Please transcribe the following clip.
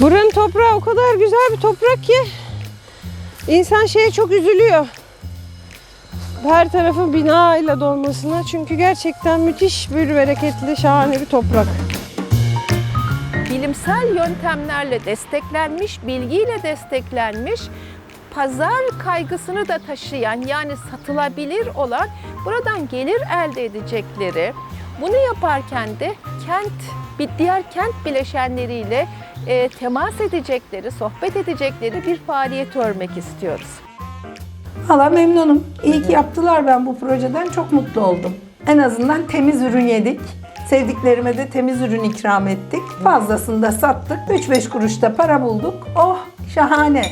Buranın toprağı o kadar güzel bir toprak ki insan şeye çok üzülüyor. Her tarafın bina ile dolmasına çünkü gerçekten müthiş bir bereketli şahane bir toprak. bilimsel yöntemlerle desteklenmiş, bilgiyle desteklenmiş, pazar kaygısını da taşıyan yani satılabilir olan buradan gelir elde edecekleri, bunu yaparken de kent, bir diğer kent bileşenleriyle e, temas edecekleri, sohbet edecekleri bir faaliyet örmek istiyoruz. Valla memnunum. İyi ki yaptılar ben bu projeden çok mutlu oldum. En azından temiz ürün yedik. Sevdiklerime de temiz ürün ikram ettik. Fazlasını da sattık. 3-5 kuruşta para bulduk. Oh şahane.